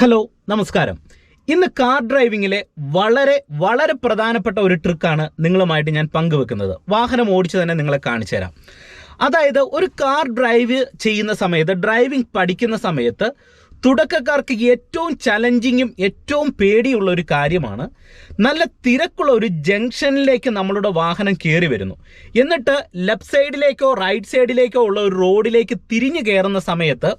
Hello നമസ്കാരം. ഇന്ന് car ഡ്രൈവിങ്ങിലെ വളരെ വളരെ പ്രധാനപ്പെട്ട ഒരു ട്രിക്കാണ് നിങ്ങളുമായിട്ട് ഞാൻ പങ്കുവെക്കുന്നത്. വാഹനം ഓടിച്ച് തന്നെ നിങ്ങളെ കാണിച്ചു തരാം. അതായത് ഒരു കാർ ഡ്രൈവ് ചെയ്യുന്ന സമയത്ത് ഡ്രൈവിംഗ് പഠിക്കുന്ന സമയത്ത് തുടക്കക്കാർക്ക് ഏറ്റവും ചലഞ്ചിങ്ങും ഏറ്റവും പേടിയുള്ള ഒരു കാര്യമാണ്. നല്ല തിരക്കുള്ള ഒരു ജംഗ്ഷനിലേക്ക് നമ്മളുടെ വാഹനം കയറി വരുന്നു. എന്നിട്ട് ലെഫ്റ്റ് സൈഡിലേക്കോ റൈറ്റ് സൈഡിലേക്കോ ഉള്ള ഒരു റോഡിലേക്ക് തിരിഞ്ഞു കയറുന്ന സമയത്ത്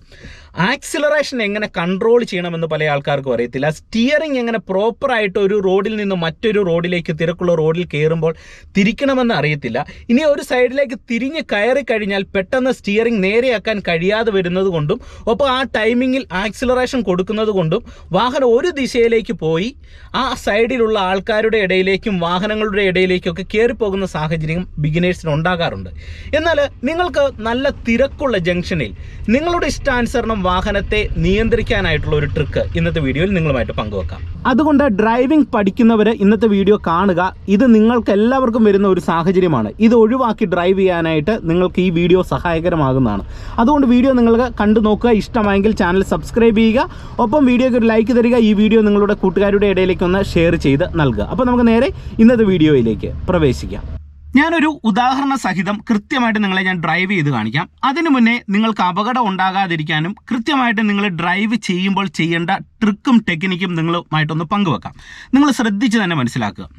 ആക്സിലറേഷൻ എങ്ങനെ കൺട്രോൾ ചെയ്യണമെന്ന് പല ആൾക്കാർക്കും അറിയത്തില്ല. സ്റ്റിയറിംഗ് എങ്ങനെ പ്രോപ്പറായിട്ട് ഒരു റോഡിൽ നിന്ന് മറ്റൊരു റോഡിലേക്ക് തിരക്കുള്ള റോഡിൽ കയറുമ്പോൾ തിരിക്കണമെന്ന് അറിയത്തില്ല. ഇനി ഒരു സൈഡിലേക്ക് തിരിഞ്ഞ് കയറി കഴിഞ്ഞാൽ പെട്ടെന്ന് സ്റ്റിയറിംഗ് നേരെയാക്കാൻ കഴിയാതെ വരുന്നത് കൊണ്ടും ഒപ്പം ആ ടൈമിങ്ങിൽ ആക്സിലറേഷൻ കൊടുക്കുന്നത് കൊണ്ടും വാഹനം ഒരു ദിശയിലേക്ക് പോയി ആ സൈഡിലുള്ള ആൾക്കാരുടെ ഇടയിലേക്കും വാഹനങ്ങളുടെ ഇടയിലേക്കൊക്കെ കയറിപ്പോകുന്ന സാഹചര്യം ബിഗിനേഴ്സിന് ഉണ്ടാകാറുണ്ട്. എന്നാൽ നിങ്ങൾക്ക് നല്ല തിരക്കുള്ള ജംഗ്ഷനിൽ നിങ്ങളുടെ ഇഷ്ടാനുസരണം വാഹനത്തെ നിയന്ത്രിക്കാനായിട്ടുള്ള ഒരു ട്രിക്ക് ഇന്നത്തെ വീഡിയോയിൽ നിങ്ങളുമായിട്ട് പങ്കുവെക്കാം. അതുകൊണ്ട് ഡ്രൈവിംഗ് പഠിക്കുന്നവർ ഇന്നത്തെ വീഡിയോ കാണുക. ഇത് നിങ്ങൾക്ക് എല്ലാവർക്കും വരുന്ന ഒരു സാഹചര്യമാണ്. ഇത് ഒഴിവാക്കി ഡ്രൈവ് ചെയ്യാനായിട്ട് നിങ്ങൾക്ക് ഈ വീഡിയോ സഹായകരമാകുന്നതാണ്. അതുകൊണ്ട് വീഡിയോ നിങ്ങൾക്ക് കണ്ടു നോക്കുക ഇഷ്ടമായെങ്കിൽ ചാനൽ സബ്സ്ക്രൈബ് ചെയ്യുക. ഒപ്പം വീഡിയോയ്ക്ക് ഒരു ലൈക്ക് തരിക ഈ വീഡിയോ നിങ്ങളുടെ കൂട്ടുകാരുടെ ഇടയിലേക്ക് ഒന്ന് ഷെയർ ചെയ്ത് നൽകുക. അപ്പോൾ നമുക്ക് നേരെ ഇന്നത്തെ വീഡിയോയിലേക്ക് പ്രവേശിക്കാം. ഞാനൊരു ഉദാഹരണ സഹിതം കൃത്യമായിട്ട് നിങ്ങളെ ഞാൻ ഡ്രൈവ് ചെയ്ത് കാണിക്കാം. അതിനു മുന്നേ നിങ്ങൾക്ക് അപകടം ഉണ്ടാകാതിരിക്കാനും കൃത്യമായിട്ട് നിങ്ങൾ ഡ്രൈവ് ചെയ്യുമ്പോൾ ചെയ്യേണ്ട ട്രിക്കും ടെക്നിക്കും നിങ്ങളുമായിട്ടൊന്ന് പങ്കുവെക്കാം. നിങ്ങൾ ശ്രദ്ധിച്ച് തന്നെ മനസ്സിലാക്കുക.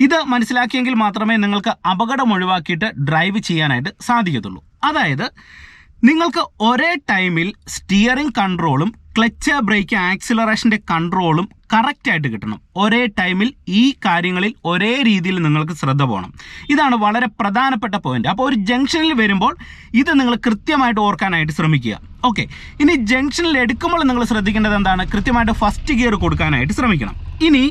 ഇത് മനസ്സിലാക്കിയെങ്കിൽ മാത്രമേ നിങ്ങൾക്ക് അപകടം ഒഴിവാക്കിയിട്ട് ഡ്രൈവ് ചെയ്യാനായിട്ട് സാധിക്കത്തുള്ളൂ. അതായത് നിങ്ങൾക്ക് ഒരേ ടൈമിൽ സ്റ്റിയറിംഗ് കൺട്രോളും ക്ലച്ച് ബ്രേക്ക് ആക്സിലറേഷന്റെ കൺട്രോളും കറക്റ്റായിട്ട് കിട്ടണം. ഒരേ ടൈമിൽ ഈ കാര്യങ്ങളിൽ ഒരേ രീതിയിൽ നിങ്ങൾക്ക് ശ്രദ്ധ പോകണം. ഇതാണ് വളരെ പ്രധാനപ്പെട്ട പോയിന്റ് അപ്പോൾ ഒരു ജംഗ്ഷനിൽ വരുമ്പോൾ ഇത് നിങ്ങൾ കൃത്യമായിട്ട് ഓർക്കാനായിട്ട് ശ്രമിക്കുക. ഓക്കെ ഇനി ജംഗ്ഷനിൽ എടുക്കുമ്പോൾ നിങ്ങൾ ശ്രദ്ധിക്കേണ്ടത് എന്താണ്? കൃത്യമായിട്ട് ഫസ്റ്റ് ഗിയർ കൊടുക്കാനായിട്ട് ശ്രമിക്കണം. ഇനി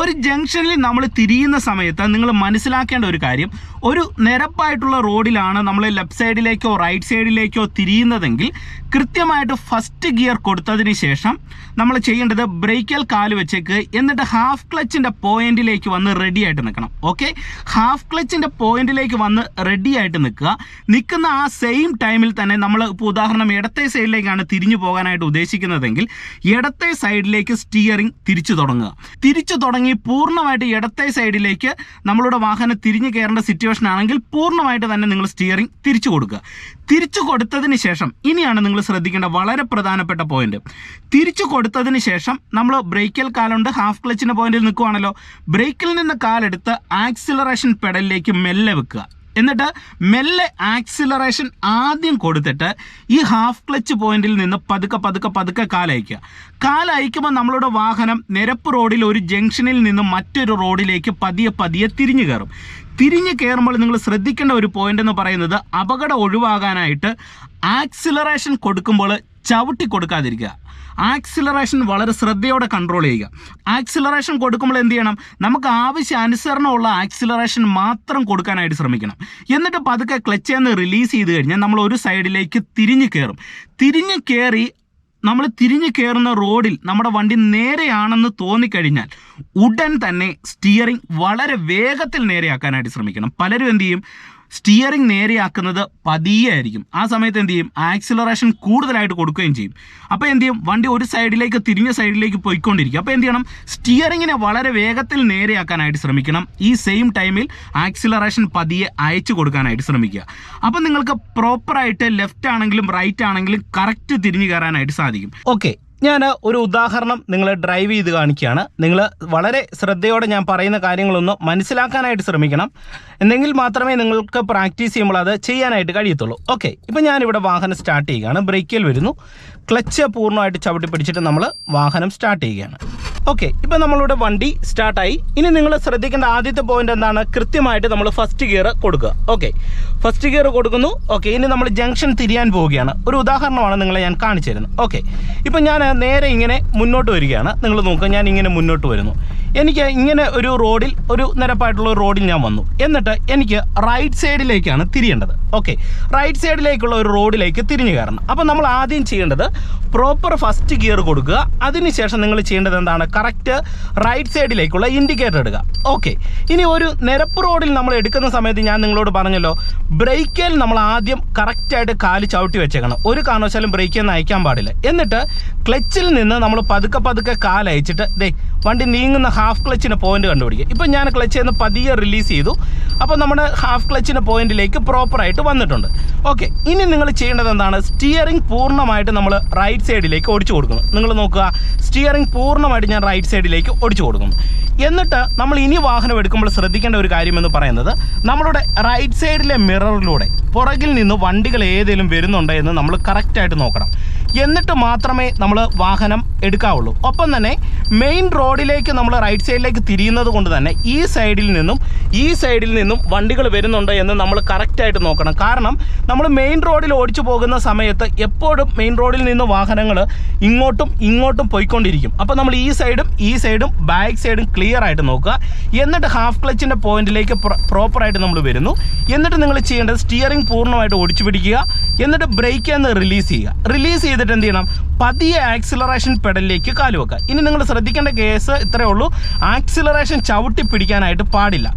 ഒരു ജംഗ്ഷനിൽ നമ്മൾ തിരിയുന്ന സമയത്ത് നിങ്ങൾ മനസ്സിലാക്കേണ്ട ഒരു കാര്യം. ഒരു നിരപ്പായിട്ടുള്ള റോഡിലാണ് നമ്മൾ ലെഫ്റ്റ് സൈഡിലേക്കോ റൈറ്റ് സൈഡിലേക്കോ തിരിയുന്നതെങ്കിൽ കൃത്യമായിട്ട് ഫസ്റ്റ് ഗിയർ കൊടുത്തതിന് ശേഷം നമ്മൾ ചെയ്യേണ്ടത് ബ്രേക്കൽ കാൽ വെച്ചേക്ക് എന്നിട്ട് ഹാഫ് ക്ലച്ചിന്റെ പോയിന്റിലേക്ക് വന്ന് റെഡി ആയിട്ട് നിൽക്കണം. ഓക്കെ ഹാഫ് ക്ലച്ചിന്റെ പോയിന്റിലേക്ക് വന്ന് റെഡി ആയിട്ട് നിൽക്കുക. നിൽക്കുന്ന ആ സെയിം ടൈമിൽ തന്നെ നമ്മൾ ഇപ്പോൾ ഉദാഹരണം ഇടത്തെ സൈഡിലേക്കാണ് തിരിഞ്ഞു പോകാനായിട്ട് ഉദ്ദേശിക്കുന്നതെങ്കിൽ ഇടത്തെ സൈഡിലേക്ക് സ്റ്റിയറിംഗ് തിരിച്ചു തുടങ്ങുക. തിരിച്ചു തുടങ്ങി പൂർണമായിട്ട് ഇടത്തെ സൈഡിലേക്ക് നമ്മളുടെ വാഹനം തിരിഞ്ഞു കയറേണ്ട സിറ്റുവേഷൻ ആണെങ്കിൽ പൂർണമായിട്ട് തന്നെ നിങ്ങൾ സ്റ്റിയറിംഗ് തിരിച്ചു കൊടുക്കുക. തിരിച്ചു കൊടുത്തതിന് ശേഷം ഇനിയാണ് നിങ്ങൾ ശ്രദ്ധിക്കേണ്ട വളരെ പ്രധാനപ്പെട്ട പോയിന്റ് തിരിച്ചു കൊടുത്തതിന് ശേഷം നമ്മൾ ബ്രേക്കിൽ കാലുണ്ട് ഹാഫ് ക്ലച്ചിന്റെ പോയിന്റിൽ നിൽക്കുവാണല്ലോ. ബ്രേക്കിൽ നിന്ന് കാലെടുത്ത് ആക്സിലറേഷൻ പെഡലിലേക്ക് മെല്ലെ വെക്കുക. എന്നിട്ട് മെല്ലെ ആക്സിലറേഷൻ ആദ്യം കൊടുത്തിട്ട് ഈ ഹാഫ് ക്ലച്ച് പോയിന്റിൽ നിന്ന് പതുക്കെ പതുക്കെ പതുക്കെ കാലയക്കുക കാലയക്കുമ്പോൾ നമ്മളുടെ വാഹനം നിരപ്പ് റോഡിൽ ഒരു ജംഗ്ഷനിൽ നിന്ന് മറ്റൊരു റോഡിലേക്ക് പതിയെ പതിയെ തിരിഞ്ഞു കയറും. തിരിഞ്ഞു കയറുമ്പോൾ നിങ്ങൾ ശ്രദ്ധിക്കേണ്ട ഒരു പോയിന്റ് എന്ന് പറയുന്നത് അപകടം ഒഴിവാകാനായിട്ട് ആക്സിലറേഷൻ കൊടുക്കുമ്പോൾ ചവിട്ടി കൊടുക്കാതിരിക്കുക ആക്സിലറേഷൻ വളരെ ശ്രദ്ധയോടെ കൺട്രോൾ ചെയ്യുക. ആക്സിലറേഷൻ കൊടുക്കുമ്പോൾ എന്ത് ചെയ്യണം? നമുക്ക് ആവശ്യാനുസരണമുള്ള ആക്സിലറേഷൻ മാത്രം കൊടുക്കാനായിട്ട് ശ്രമിക്കണം. എന്നിട്ട് പതുക്കെ ക്ലച്ച് നിന്ന് റിലീസ് ചെയ്ത് കഴിഞ്ഞാൽ നമ്മൾ ഒരു സൈഡിലേക്ക് തിരിഞ്ഞു കയറും. തിരിഞ്ഞു കയറി നമ്മൾ തിരിഞ്ഞു കയറുന്ന റോഡിൽ നമ്മുടെ വണ്ടി നേരെയാണെന്ന് തോന്നിക്കഴിഞ്ഞാൽ ഉടൻ തന്നെ സ്റ്റിയറിംഗ് വളരെ വേഗത്തിൽ നേരെയാക്കാനായിട്ട് ശ്രമിക്കണം. പലരും എന്ത് ചെയ്യും? സ്റ്റിയറിംഗ് നേരെയാക്കുന്നത് പതിയെ ആയിരിക്കും ആ സമയത്ത് എന്ത് ചെയ്യും? ആക്സിലറേഷൻ കൂടുതലായിട്ട് കൊടുക്കുകയും ചെയ്യും. അപ്പോൾ എന്ത് ചെയ്യും? വണ്ടി ഒരു സൈഡിലേക്ക് തിരിഞ്ഞ സൈഡിലേക്ക് പോയിക്കൊണ്ടിരിക്കും. അപ്പോൾ എന്ത് ചെയ്യണം? സ്റ്റിയറിങ്ങിനെ വളരെ വേഗത്തിൽ നേരെയാക്കാനായിട്ട് ശ്രമിക്കണം. ഈ സെയിം ടൈമിൽ ആക്സിലറേഷൻ പതിയെ അയച്ചു കൊടുക്കാനായിട്ട് ശ്രമിക്കുക. അപ്പോൾ നിങ്ങൾക്ക് പ്രോപ്പറായിട്ട് ലെഫ്റ്റ് ആണെങ്കിലും റൈറ്റ് ആണെങ്കിലും കറക്റ്റ് തിരിഞ്ഞു കയറാനായിട്ട് സാധിക്കും. ഓക്കെ ഞാൻ ഒരു ഉദാഹരണം നിങ്ങൾ ഡ്രൈവ് ചെയ്ത് കാണിക്കുകയാണ്. നിങ്ങൾ വളരെ ശ്രദ്ധയോടെ ഞാൻ പറയുന്ന കാര്യങ്ങളൊന്ന് മനസ്സിലാക്കാനായിട്ട് ശ്രമിക്കണം. എന്നെങ്കിൽ മാത്രമേ നിങ്ങൾക്ക് പ്രാക്ടീസ് ചെയ്യുമ്പോൾ അത് ചെയ്യാനായിട്ട് കഴിയത്തുള്ളൂ. ഓക്കെ ഇപ്പം ഞാനിവിടെ വാഹനം സ്റ്റാർട്ട് ചെയ്യുകയാണ്. ബ്രേക്കിൽ വരുന്നു. ക്ലച്ച് പൂർണമായിട്ട് ചവിട്ടി പിടിച്ചിട്ട് നമ്മൾ വാഹനം സ്റ്റാർട്ട് ചെയ്യുകയാണ്. ഓക്കെ ഇപ്പം നമ്മളിവിടെ വണ്ടി സ്റ്റാർട്ടായി ഇനി നിങ്ങൾ ശ്രദ്ധിക്കേണ്ട ആദ്യത്തെ പോയിന്റ് എന്താണ്? കൃത്യമായിട്ട് നമ്മൾ ഫസ്റ്റ് ഗിയർ കൊടുക്കുക. ഓക്കെ ഫസ്റ്റ് ഗിയർ കൊടുക്കുന്നു. ഓക്കെ ഇനി നമ്മൾ ജംഗ്ഷൻ തിരിയാൻ പോവുകയാണ്. ഒരു ഉദാഹരണമാണ് നിങ്ങളെ ഞാൻ കാണിച്ചു തരുന്നത്. ഓക്കെ ഇപ്പം ഞാൻ നേരെ ഇങ്ങനെ മുന്നോട്ട് വരികയാണ്. നിങ്ങൾ നോക്കുക ഞാൻ ഇങ്ങനെ മുന്നോട്ട് വരുന്നു. എനിക്ക് ഇങ്ങനെ ഒരു റോഡിൽ ഒരു നിരപ്പായിട്ടുള്ള റോഡിൽ ഞാൻ വന്നു. എന്നിട്ട് എനിക്ക് റൈറ്റ് സൈഡിലേക്കാണ് തിരിയേണ്ടത്. ഓക്കെ റൈറ്റ് സൈഡിലേക്കുള്ള ഒരു റോഡിലേക്ക് തിരിഞ്ഞു കയറണം. അപ്പോൾ നമ്മൾ ആദ്യം ചെയ്യേണ്ടത് പ്രോപ്പർ ഫസ്റ്റ് ഗിയർ കൊടുക്കുക. അതിനുശേഷം നിങ്ങൾ ചെയ്യേണ്ടത് എന്താണ്? കറക്റ്റ് റൈറ്റ് സൈഡിലേക്കുള്ള ഇൻഡിക്കേറ്റർ എടുക്കുക ഓക്കെ ഇനി ഒരു നിരപ്പ് റോഡിൽ നമ്മൾ എടുക്കുന്ന സമയത്ത് ഞാൻ നിങ്ങളോട് പറഞ്ഞല്ലോ ബ്രേക്കിൽ നമ്മൾ ആദ്യം കറക്റ്റായിട്ട് കാൽ ചവിട്ടി വെച്ചേക്കണം. ഒരു കാരണവശാലും ബ്രേക്കിൽ നിന്ന് അയക്കാൻ പാടില്ല. എന്നിട്ട് ക്ലച്ചിൽ നിന്ന് നമ്മൾ പതുക്കെ പതുക്കെ കാലയച്ചിട്ട് ദേ വണ്ടി നീങ്ങുന്ന ഹാഫ് ക്ലച്ചിന്റെ പോയിന്റ് കണ്ടുപിടിക്കുക. ഇപ്പം ഞാൻ ക്ലച്ച് നിന്ന് പതിയെ റിലീസ് ചെയ്തു. അപ്പോൾ നമ്മുടെ ഹാഫ് ക്ലച്ചിന്റെ പോയിന്റിലേക്ക് പ്രോപ്പറായിട്ട് വന്നിട്ടുണ്ട്. ഓക്കെ ഇനി നിങ്ങൾ ചെയ്യേണ്ടത് എന്താണ്? സ്റ്റിയറിംഗ് പൂർണമായിട്ട് നമ്മൾ റൈറ്റ് സൈഡിലേക്ക് ഓടിച്ചു കൊടുക്കുന്നു. നിങ്ങൾ നോക്കുക സ്റ്റിയറിംഗ് പൂർണമായിട്ട് ഞാൻ റൈറ്റ് സൈഡിലേക്ക് ഓടിച്ചു കൊടുക്കുന്നു. എന്നിട്ട് നമ്മൾ ഇനി വാഹനം എടുക്കുമ്പോൾ ശ്രദ്ധിക്കേണ്ട ഒരു കാര്യമെന്ന് പറയുന്നത് നമ്മളുടെ റൈറ്റ് സൈഡിലെ മിററിലൂടെ പുറകിൽ നിന്ന് വണ്ടികൾ ഏതെങ്കിലും വരുന്നുണ്ടോ എന്ന് നമ്മൾ കറക്റ്റായിട്ട് നോക്കണം. എന്നിട്ട് മാത്രമേ നമ്മൾ വാഹനം എടുക്കാവുള്ളൂ. ഒപ്പം തന്നെ മെയിൻ റോഡിലേക്ക് നമ്മൾ റൈറ്റ് സൈഡിലേക്ക് തിരിയുന്നത് കൊണ്ട് തന്നെ ഈ സൈഡിൽ നിന്നും ഈ സൈഡിൽ നിന്നും വണ്ടികൾ വരുന്നുണ്ടോ എന്ന് നമ്മൾ കറക്റ്റായിട്ട് നോക്കണം. കാരണം നമ്മൾ മെയിൻ റോഡിൽ ഓടിച്ചു പോകുന്ന സമയത്ത് എപ്പോഴും മെയിൻ റോഡിൽ നിന്ന് വാഹനങ്ങൾ ഇങ്ങോട്ടും ഇങ്ങോട്ടും പോയിക്കൊണ്ടിരിക്കും. അപ്പോൾ നമ്മൾ ഈ സൈഡും ഈ സൈഡും ബാക്ക് സൈഡും ക്ലിയർ ആയിട്ട് നോക്കുക. എന്നിട്ട് ഹാഫ് ക്ലച്ചിന്റെ പോയിന്റിലേക്ക് പ്രോപ്പറായിട്ട് നമ്മൾ വരുന്നു. എന്നിട്ട് നിങ്ങൾ ചെയ്യേണ്ടത് സ്റ്റിയറിംഗ് പൂർണമായിട്ട് ഓടിച്ചു പിടിക്കുക. എന്നിട്ട് ബ്രേക്ക് എന്ന് റിലീസ് ചെയ്യുക. റിലീസ് ചെയ്തിട്ട് എന്ത് ചെയ്യണം? പതിയെ ആക്സിലറേഷൻ പെഡലിലേക്ക് കാൽ വെക്കുക. ഇനി നിങ്ങൾ ശ്രദ്ധിക്കേണ്ട കേസ് ഇത്രയേ ഉള്ളൂ. ആക്സിലറേഷൻ ചവിട്ടി പിടിക്കാനായിട്ട് പാടില്ല.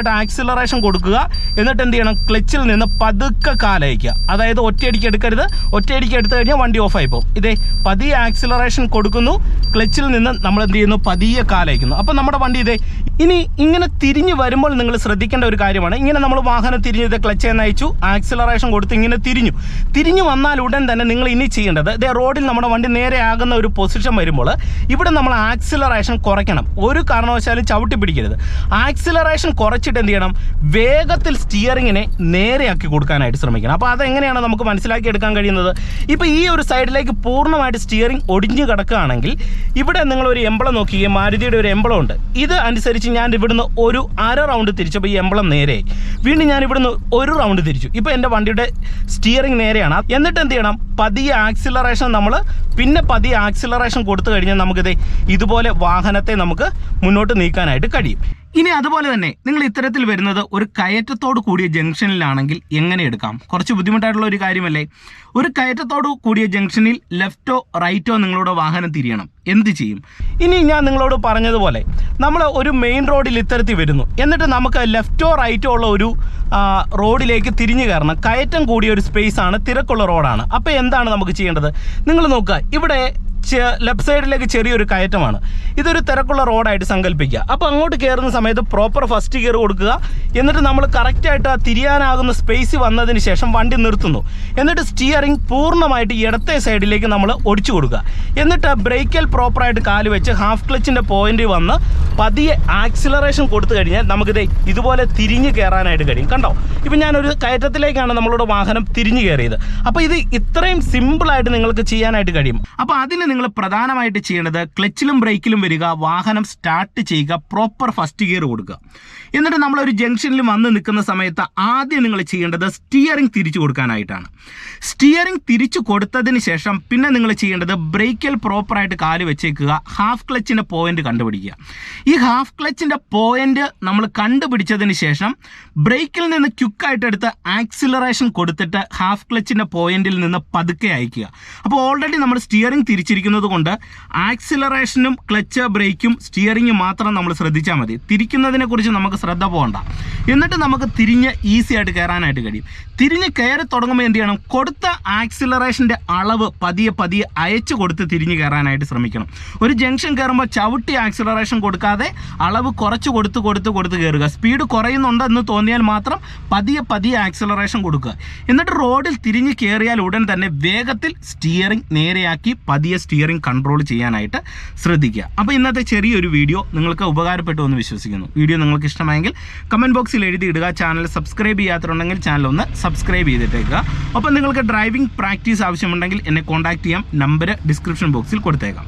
ലൈറ്റായിട്ട് ആക്സിലറേഷൻ കൊടുക്കുക. എന്നിട്ട് എന്ത് ചെയ്യണം? ക്ലച്ചിൽ നിന്ന് പതുക്കെ കാലയക്കുക അതായത് ഒറ്റയടിക്ക് എടുക്കരുത്. ഒറ്റയടിക്ക് എടുത്തു കഴിഞ്ഞാൽ വണ്ടി ഓഫായി പോകും. ഇതേ പതിയെ ആക്സിലറേഷൻ കൊടുക്കുന്നു. ക്ലച്ചിൽ നിന്ന് നമ്മൾ എന്ത് ചെയ്യുന്നു? പതിയെ കാലയക്കുന്നു അപ്പോൾ നമ്മുടെ വണ്ടി ഇതേ ഇനി ഇങ്ങനെ തിരിഞ്ഞു വരുമ്പോൾ നിങ്ങൾ ശ്രദ്ധിക്കേണ്ട ഒരു കാര്യമാണ്. ഇങ്ങനെ നമ്മൾ വാഹനം തിരിഞ്ഞ് ഇത് ക്ലച്ച് നയിച്ചു ആക്സിലറേഷൻ കൊടുത്ത് ഇങ്ങനെ തിരിഞ്ഞു. തിരിഞ്ഞു വന്നാൽ ഉടൻ തന്നെ നിങ്ങൾ ഇനി ചെയ്യേണ്ടത് ഇതേ റോഡിൽ നമ്മുടെ വണ്ടി നേരെ ആകുന്ന ഒരു പൊസിഷൻ വരുമ്പോൾ ഇവിടെ നമ്മൾ ആക്സിലറേഷൻ കുറയ്ക്കണം. ഒരു കാരണവശാലും ചവിട്ടി പിടിക്കരുത്. ആക്സിലറേഷൻ കുറച്ചിട്ട് എന്ത് ചെയ്യണം? വേഗത്തിൽ സ്റ്റിയറിങ്ങിനെ നേരെയാക്കി കൊടുക്കാനായിട്ട് ശ്രമിക്കണം. അപ്പോൾ അതെങ്ങനെയാണ് നമുക്ക് മനസ്സിലാക്കി എടുക്കാൻ കഴിയുന്നത്? ഇപ്പോൾ ഈ ഒരു സൈഡിലേക്ക് പൂർണമായിട്ട് സ്റ്റിയറിംഗ് ഒടിഞ്ഞു കിടക്കുകയാണെങ്കിൽ ഇവിടെ നിങ്ങൾ ഒരു എംബളം നോക്കിയേ മാരുതിയുടെ ഒരു എംബളം ഉണ്ട്. ഇത് അനുസരിച്ച് ഞാൻ ഇവിടുന്ന് ഒരു അര റൗണ്ട് തിരിച്ചപ്പോൾ ഈ എംബളം നേരെ. വീണ്ടും ഞാൻ ഇവിടുന്ന് ഒരു റൗണ്ട് തിരിച്ചു. ഇപ്പോൾ എന്റെ വണ്ടിയുടെ സ്റ്റിയറിംഗ് നേരെയാണ്. എന്നിട്ട് എന്ത് ചെയ്യണം? പതിയെ ആക്സിലറേഷൻ നമ്മൾ പിന്നെ പതിയെ ആക്സിലറേഷൻ കൊടുത്തു കഴിഞ്ഞാൽ നമുക്കിത് ഇതുപോലെ വാഹനത്തെ നമുക്ക് മുന്നോട്ട് നീക്കാനായിട്ട് കഴിയും. ഇനി അതുപോലെ തന്നെ നിങ്ങൾ ഇത്തരത്തിൽ വരുന്നത് ഒരു കയറ്റത്തോട് കൂടിയ ജംഗ്ഷനിലാണെങ്കിൽ എങ്ങനെ എടുക്കാം? കുറച്ച് ബുദ്ധിമുട്ടായിട്ടുള്ള ഒരു കാര്യമല്ലേ? ഒരു കയറ്റത്തോട് കൂടിയ ജംഗ്ഷനിൽ ലെഫ്റ്റോ റൈറ്റോ നിങ്ങളുടെ വാഹനം തിരിയണം. എന്ത് ചെയ്യും? ഇനി ഞാൻ നിങ്ങളോട് പറഞ്ഞതുപോലെ നമ്മൾ ഒരു മെയിൻ റോഡിൽ ഇത്തരത്തിൽ വരുന്നു. എന്നിട്ട് നമുക്ക് ലെഫ്റ്റോ റൈറ്റോ ഉള്ള ഒരു റോഡിലേക്ക് തിരിഞ്ഞു കയറണം. കയറ്റം കൂടിയ ഒരു സ്പേസ് ആണ് തിരക്കുള്ള റോഡാണ്. അപ്പോൾ എന്താണ് നമുക്ക് ചെയ്യേണ്ടത്? നിങ്ങൾ നോക്കുക ഇവിടെ ലെഫ്റ്റ് സൈഡിലേക്ക് ചെറിയൊരു കയറ്റമാണ്. ഇതൊരു തിരക്കുള്ള റോഡായിട്ട് സങ്കല്പിക്കുക അപ്പോൾ അങ്ങോട്ട് കയറുന്ന സമയത്ത് പ്രോപ്പർ ഫസ്റ്റ് ഗിയർ കൊടുക്കുക. എന്നിട്ട് നമ്മൾ കറക്റ്റായിട്ട് ആ തിരിയാനാകുന്ന സ്പേസ് വന്നതിന് ശേഷം വണ്ടി നിർത്തുന്നു. എന്നിട്ട് സ്റ്റിയറിംഗ് പൂർണമായിട്ട് ഇടത്തെ സൈഡിലേക്ക് നമ്മൾ ഒടിച്ചു കൊടുക്കുക. എന്നിട്ട് ബ്രേക്കിൽ പ്രോപ്പറായിട്ട് കാൽ വെച്ച് ഹാഫ് ക്ലച്ചിന്റെ പോയിന്റ് വന്ന് പതിയെ ആക്സിലറേഷൻ കൊടുത്തു കഴിഞ്ഞാൽ നമുക്കിത് ഇതുപോലെ തിരിഞ്ഞ് കയറാനായിട്ട് കഴിയും. കണ്ടോ? ഇപ്പം ഞാനൊരു കയറ്റത്തിലേക്കാണ് നമ്മളുടെ വാഹനം തിരിഞ്ഞു കയറിയത് അപ്പോൾ ഇത് ഇത്രയും സിമ്പിളായിട്ട് നിങ്ങൾക്ക് ചെയ്യാനായിട്ട് കഴിയും. അപ്പോൾ അതിന് നിങ്ങൾ പ്രധാനമായിട്ട് ചെയ്യേണ്ടത് ക്ലച്ചിലും ബ്രേക്കിലും വരിക വാഹനം സ്റ്റാർട്ട് ചെയ്യുക പ്രോപ്പർ ഫസ്റ്റ് ഗിയർ കൊടുക്കുക എന്നിട്ട് നമ്മളൊരു ജംഗ്ഷനിൽ വന്ന് നിൽക്കുന്ന സമയത്ത് ആദ്യം നിങ്ങൾ ചെയ്യേണ്ടത് സ്റ്റിയറിംഗ് തിരിച്ചു കൊടുക്കാനായിട്ടാണ്. സ്റ്റിയറിംഗ് തിരിച്ചു കൊടുത്തതിന് ശേഷം പിന്നെ നിങ്ങൾ ചെയ്യേണ്ടത് ബ്രേക്കിൽ പ്രോപ്പറായിട്ട് കാൽ വെച്ചേക്കുക ഹാഫ് ക്ലച്ചിന്റെ പോയിന്റ് കണ്ടുപിടിക്കുക. ഈ ഹാഫ് ക്ലച്ചിന്റെ പോയിന്റ് നമ്മൾ കണ്ടുപിടിച്ചതിന് ശേഷം ബ്രേക്കിൽ നിന്ന് ക്യുക്കായിട്ട് എടുത്ത് ആക്സിലറേഷൻ കൊടുത്തിട്ട് ഹാഫ് ക്ലച്ചിന്റെ പോയിന്റിൽ നിന്ന് പതുക്കെ അയക്കുക. അപ്പോൾ ഓൾറെഡി നമ്മൾ സ്റ്റിയറിംഗ് തിരിച്ചിരിക്കുന്നത് കൊണ്ട് ആക്സിലറേഷനും ക്ലച്ച് ബ്രേക്കും സ്റ്റിയറിംഗും മാത്രം നമ്മൾ ശ്രദ്ധിച്ചാൽ മതി. തിരിക്കുന്നതിനെ കുറിച്ച് നമുക്ക് ശ്രദ്ധ പോകണ്ട. എന്നിട്ട് നമുക്ക് തിരിഞ്ഞ് ഈസി ആയിട്ട് കയറാനായിട്ട് കഴിയും. തിരിഞ്ഞ് കയറി തുടങ്ങുമ്പോൾ എന്ത് ചെയ്യണം? കൊടുത്ത ആക്സിലറേഷന്റെ അളവ് പതിയെ പതിയെ അയച്ചു കൊടുത്ത് തിരിഞ്ഞ് കയറാനായിട്ട് ശ്രമിക്കണം. ഒരു ജംഗ്ഷൻ കയറുമ്പോൾ ചവിട്ടി ആക്സിലറേഷൻ കൊടുക്കാതെ അളവ് കുറച്ച് കൊടുത്ത് കൊടുത്ത് കൊടുത്ത് കയറുക. സ്പീഡ് കുറയുന്നുണ്ടെന്ന് തോന്നിയാൽ മാത്രം പതിയെ പതിയെ ആക്സിലറേഷൻ കൊടുക്കുക. എന്നിട്ട് റോഡിൽ തിരിഞ്ഞ് കയറിയാൽ ഉടൻ തന്നെ വേഗത്തിൽ സ്റ്റിയറിംഗ് നേരെയാക്കി പതിയെ സ്റ്റിയറിംഗ് കൺട്രോൾ ചെയ്യാനായിട്ട് ശ്രദ്ധിക്കുക. അപ്പോൾ ഇന്നത്തെ ചെറിയൊരു വീഡിയോ നിങ്ങൾക്ക് ഉപകാരപ്പെട്ടു എന്ന് വിശ്വസിക്കുന്നു. വീഡിയോ നിങ്ങൾക്ക് ഇഷ്ടമായെങ്കിൽ കമന്റ് ബോക്സിൽ എഴുതിയിടുക ചാനൽ സബ്സ്ക്രൈബ് ചെയ്യാത്തതുണ്ടെങ്കിൽ ചാനൽ ഒന്ന് സബ്സ്ക്രൈബ് ചെയ്തിട്ടേക്കുക. ഒപ്പം നിങ്ങൾക്ക് ഡ്രൈവിംഗ് പ്രാക്ടീസ് ആവശ്യമുണ്ടെങ്കിൽ എന്നെ കോൺടാക്ട് ചെയ്യാം. നമ്പർ ഡിസ്ക്രിപ്ഷൻ ബോക്സിൽ കൊടുത്തേക്കാം.